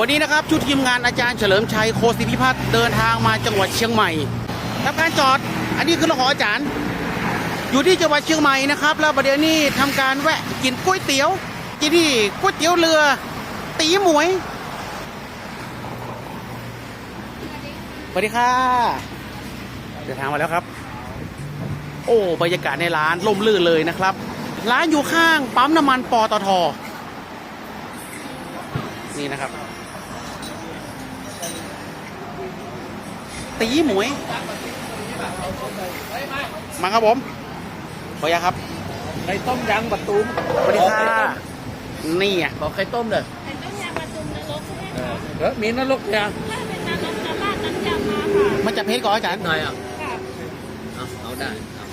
วันนี้นะครับชุดทีมงานอาจารย์เฉลิมชัยโคศิพิพัฒน์เดินทางมาจังหวัดเชียงใหม่ทำการจอด อันนี้คือรถของอาจารย์ อยู่ที่จังหวัดเชียงใหม่นะครับ แล้วประเดี๋ยวนี้ทำการแวะกินก๋วยเตี๋ยวที่นี่ก๋วยเตี๋ยวเรือ ตีหมวยสวัสดีค่ะเดินทางมาแล้วครับ โอ้บรรยากาศในร้านล่มลื่นเลยนะครับ ร้านอยู่ข้างปั๊มน้ำมันปตทนี่นะครับ ตีหมวยมาครับผมขออนุญาตครับไข่ต้มยางประตูมสวัสดีค่ะนี่อะบอกไข่ต้มเลยเป็นต้มยำปลาตุมนรกใช่ไหมเอคะอเออมีนรกเนี่ยถ้าเป็นนรกจะราดน้ำยำมาค่ะมันจะเพชรก่อนอาจารย์หน่อยอะค่ะเอาเอาได้เอา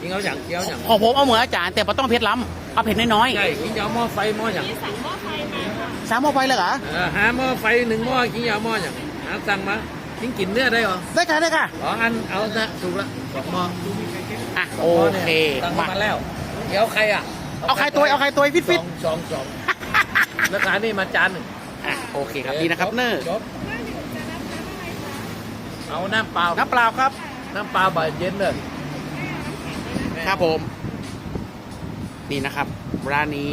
กินเอาอย่างเกี๊ยวอย่างของผมเอาเหมือนอาจารย์แต่ไม่ต้องเพชรล้ำเอาเผ็ดน้อยใช่กินยาหม้อไฟหม้ออย่างมีสั่งหม้อไฟมาค่ะๆสามโมไปเลยเหรอเออหาหม้อไฟหนึ่งหม้อกินยาหม้ออย่างหาสั่งมา กินกินเนื้อได้เหรอได้ค่ะได้ค่ะสองอันเอาซะถูกละสองหม้ออะสโองหม้นี่ยเคตั้งมามาแล้ว เดี๋ยวใครอะ เอาใครตัวเอาใครตัวฟิตสฟิตองสองสองราคานี่มาจานหนึ่งอะโอเคครับดีนะครับเนอร์จบเอาน้ำเปล่าน้ำเปล่าครับ น้ำเปล่าบ่ายเย็นเลยครับผม นี่นะครับ ร้านนี้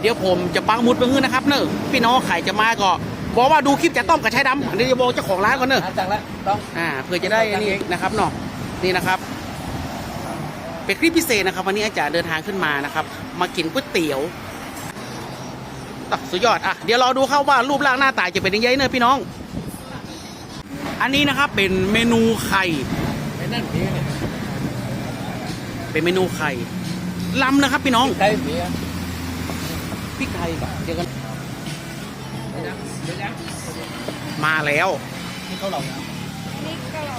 เดี๋ยวผมจะปังหมุดไปเงินนะครับ เนอะพี่น้องใครจะมาก็ บอกว่าดูคลิปจะต้มกับชายดำอันนี้จะบอกเจ้าของร้านก่อนเนอะหาสั่งแล้วต้องอ่าเพื่อจะได้นี่นะครับเนาะนี่นะครับ เป็นคลิปพิเศษนะครับวันนี้อาจารย์เดินทางขึ้นมานะครับ มากินก๋วยเตี๋ยวอะสุดยอดอะเดี๋ยวรอดูเข้าว่ารูปร่างหน้าตาจะเป็นยังไงเนอะพี่น้อง อันนี้นะครับเป็นเมนูไข่ไอ้นั่นผีเนี่ยเป็นเมนูไข่ลำนะครับพี่น้องใครผีอะพริกไทยเดี๋ยวกัน มาแล้ว นี่เขาเหล่านะนี่ก็เรา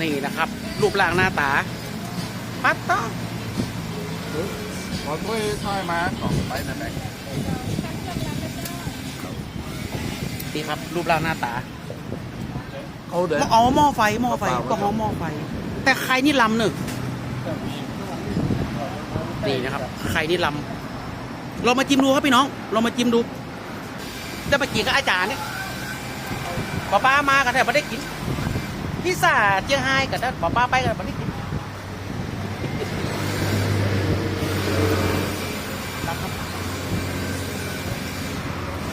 นี่นะครับ รูปร่างหน้าตา ปัตตาขอถ้วยถ้อยมาสองไปนั่นแหละนี่ครับ รูปร่างหน้าตาเขาเดินอ๋อหม้อไฟหม้อไฟเปล่าๆก็หอมหม้อไฟ แต่ไข่นี่ลำหนึ่งนี่นะครับไข่นี่ลำเรามาจิ้มดูครับพี่น้องเรามาจิ้มดู จะไปกินกับอาจารย์เนี่ยป้าป้ามากันแต่ไม่ได้กินพิซซ่าเจียงไฮ้กันแต่ป้าป้าไปกันไม่ได้กิน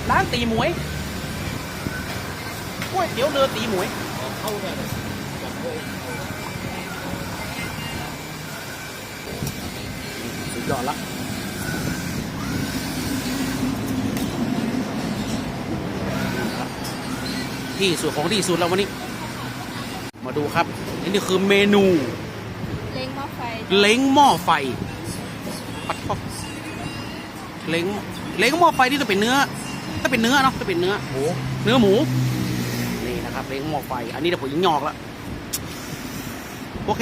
ร้านตีหมวยก๋วยเตี๋ยวเรือตีหมวยเข้าเนี่ยสุดยอดละ ที่สุดของที่สุดแล้ววันนี้ มาดูครับนี่คือเมนูเล้งหม้อไฟเล้งหม้อไฟปัดพอกเล้งเล้งหม้อไฟที่จะเป็นเนื้อถ้าเป็นเนื้อเนาะถ้าเป็นเนื้อหมูเนื้อหมูนี่นะครับเล้งหม้อไฟ อันนี้เดี๋ยวผมยิงหยอกแล้วโอเค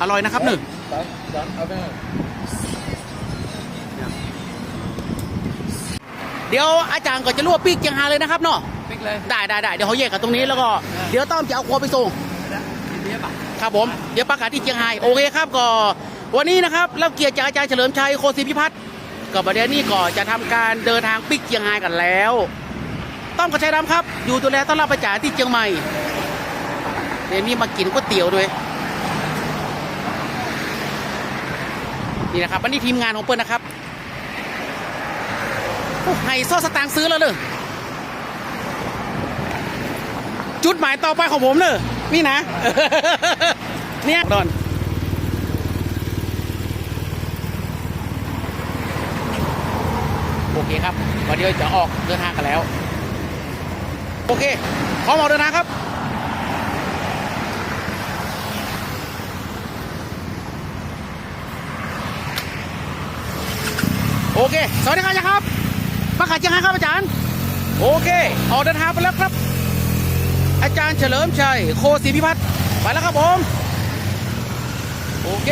อร่อยนะครับหนึ่งสอนสอนเอาไปเลยเดี๋ยวอาจารย์ก็จะลวกปีกเจียงฮาเลยนะครับเนาะปิกเลยได้ได้ได้เดี๋ยวเขาแยกกันตรงนี้แล้วก็เดี๋ยวต้อมจะเอาครัวไปส่งกินเบียร์ป่ะครับผมเดี๋ยวประกาศที่เชียงรายโอเคครับก็ วันนี้นะครับรับเกียรติจากอาจารย์เฉลิมชัยโคศิพิพัฒน์ก็ประเดี๋ยวนี้ก็จะทำการเดินทางปิกเชียงรายกันแล้ว ต้อมกับชัยดำครับ อยู่ดูแลต้อนรับอาจารย์ที่เชียงใหม่เดี๋ยวนี้มากินก๋วยเตี๋ยวด้วยนี่นะครับอันนี้ทีมงานของเปิ้ลนะครับโอ้ไฮโซสตางค์ซื้อแล้วเลย จุดหมายต่อไปของผมเนอะนี่นะ เนี่ยตอนโอเคครับ วันนี้จะออกเดินทางกันแล้ว โอเคพร้อมออกเดินทางครับโอเค สวัสดีครับอาจารย์ครับมาขายเชียงรายครับอาจารย์ โอเค ออกเดินทางไปแล้วครับ อาจารย์เฉลิมชัย โคศิพิพัฒน์ไปแล้วครับผม โอเค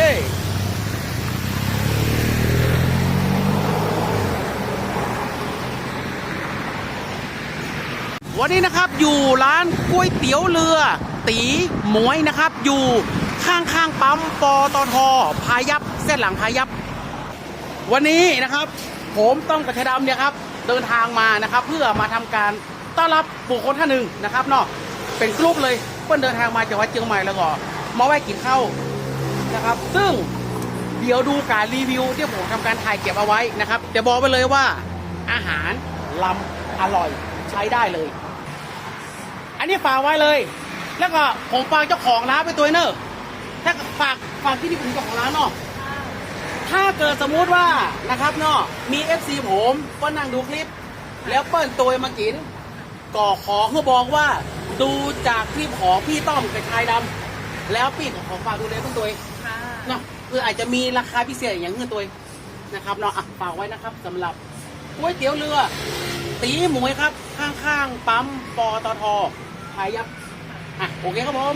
วันนี้นะครับอยู่ร้านก๋วยเตี๋ยวเรือ ตีหมวยนะครับ อยู่ข้างๆปั๊มปตทพายัพเส้นหลังพายัพวันนี้นะครับ ผมต้องกระชายดำเนี่ยครับ เดินทางมานะครับ เพื่อมาทำการต้อนรับบุคคลท่านหนึ่งนะครับเนาะ เป็นกรุ๊ปเลยเพื่อนเดินทางมาจากวัดเชียงใหม่แล้วก็มาแวะกินข้าวนะครับ ซึ่งเดี๋ยวดูการรีวิวที่ผมทำการถ่ายเก็บเอาไว้นะครับแต่บอกไปเลยว่าอาหารลำอร่อยใช้ได้เลย อันนี้ฝากไว้เลย แล้วก็ผมฝากเจ้าของร้านไปตัวเนอะถ้าฝากฝากที่นี่ผมเจ้าของร้านเนาะถ้าเกิดสมมุติว่านะครับเนาะมี FC ผมก็นั่งดูคลิป แล้วเปิ้ลตัวมากินก่อขอเพื่อบอกว่า ดูจากคลิปของพี่ต้อมกับชายดำแล้วพี่ของฝากดูเลยเพื่อนตัวค่ะเนาะเพื่ออาจจะมีราคาพิเศษอย่างเงี้ยตัวนะครับเนาะอะฝากไว้นะครับสำหรับก๋วยเตี๋ยวเรือ ตีหมวยครับ ข้างๆปั๊มปตทพายัพอะโอเคครับผม